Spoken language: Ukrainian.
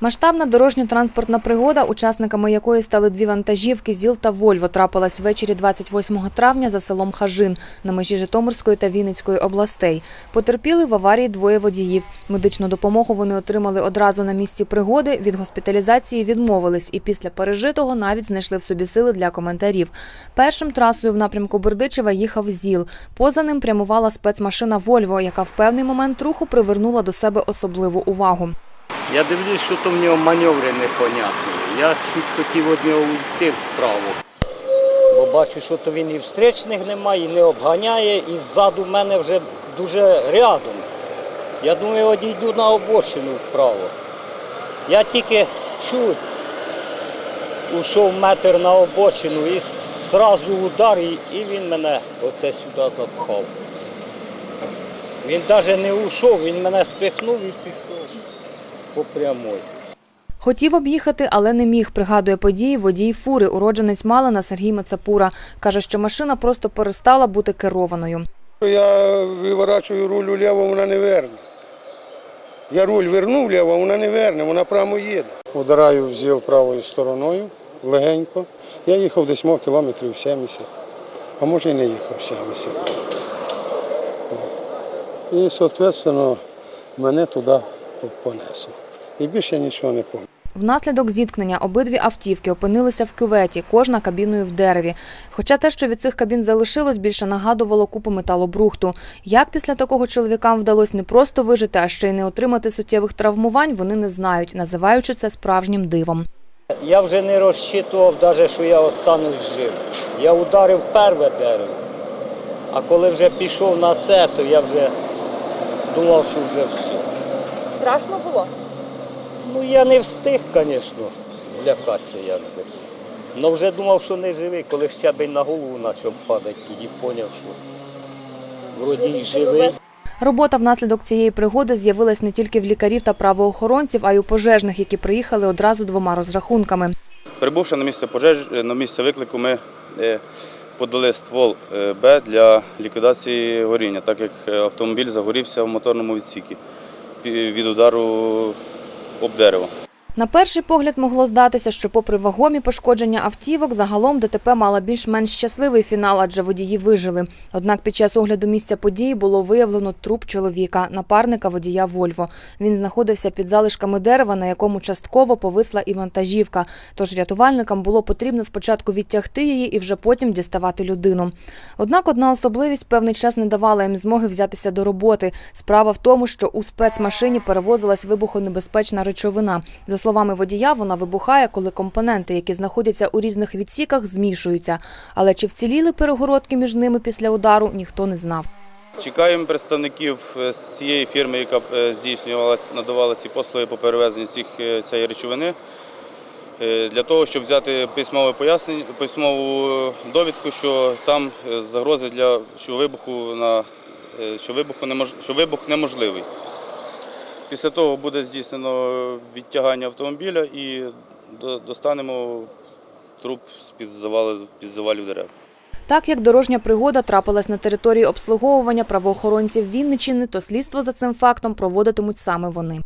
Масштабна дорожньо-транспортна пригода, учасниками якої стали дві вантажівки ЗІЛ та Вольво, трапилась ввечері 28 травня за селом Хажин на межі Житомирської та Вінницької областей. Потерпіли в аварії двоє водіїв. Медичну допомогу вони отримали одразу на місці пригоди. Від госпіталізації відмовились і після пережитого навіть знайшли в собі сили для коментарів. Першим трасою в напрямку Бердичева їхав ЗІЛ. Поза ним прямувала спецмашина Вольво, яка в певний момент руху привернула до себе особливу увагу. Я дивлюсь, що то в нього маневри непонятні. Я чуть хотів від нього уйти вправо. Бо бачу, що то він і встречних немає, і не обганяє, і ззаду мене вже дуже рядом. Я думаю, одійду на обочину вправо. Я тільки чуть ушов метр на обочину і зразу удар, і він мене оце сюди запхав. Він навіть не ушов, він мене спихнув і пішов по прямой. Хотів об'їхати, але не міг, пригадує події водій фури, уродженець Малина Сергій Мацапура. Каже, що машина просто перестала бути керованою. Я виворачую руль вліво, вона не верне. Я руль вернув вліво, вона не верне, вона прямо їде. Удараю в зіл правою стороною легенько. Я їхав десь мов кілометрів 70, а може і не їхав 70. І, соответственно, мене туди понесло. І більше нічого не пам'ятаю. Внаслідок зіткнення обидві автівки опинилися в кюветі, кожна кабіною в дереві. Хоча те, що від цих кабін залишилось, більше нагадувало купу металобрухту. Як після такого чоловікам вдалося не просто вижити, а ще й не отримати суттєвих травмувань, вони не знають, називаючи це справжнім дивом. Я вже не розчитував, навіть, що я останусь жив. Я ударив перше дерево, а коли вже пішов на це, то я вже думав, що вже все. Страшно було? Ну я не встиг, звісно, злякатися якби. Але вже думав, що не живий, коли щебень на голову почав падати, тоді зрозумів, що вроді й живий. Робота внаслідок цієї пригоди з'явилась не тільки в лікарів та правоохоронців, а й у пожежних, які приїхали одразу двома розрахунками. Прибувши на місце пожеж, на місце виклику, ми е, подали ствол е, Б для ліквідації горіння, так як е, автомобіль загорівся в моторному відсікі від удару об дерево. На перший погляд могло здатися, що попри вагомі пошкодження автівок, загалом ДТП мала більш-менш щасливий фінал, адже водії вижили. Однак під час огляду місця події було виявлено труп чоловіка, напарника водія Вольво. Він знаходився під залишками дерева, на якому частково повисла і вантажівка. Тож рятувальникам було потрібно спочатку відтягти її і вже потім діставати людину. Однак одна особливість певний час не давала їм змоги взятися до роботи. Справа в тому, що у спецмашині перевозилась вибухонебезпечна речовина. За словами водія, вона вибухає, коли компоненти, які знаходяться у різних відсіках, змішуються. Але чи вціліли перегородки між ними після удару, ніхто не знав. Чекаємо представників е, з цієї фірми, яка е, здійснювала, надавала ці послуги по перевезенню цих, е, цієї речовини, для того, щоб взяти письмове пояснення, письмову довідку, що там загрози для що вибуху на що вибуху що вибух неможливий. Після того буде здійснено відтягання автомобіля і достанемо труп з-під завалів, завалів дерев. Так як дорожня пригода трапилась на території обслуговування правоохоронців Вінничини, то слідство за цим фактом проводитимуть саме вони.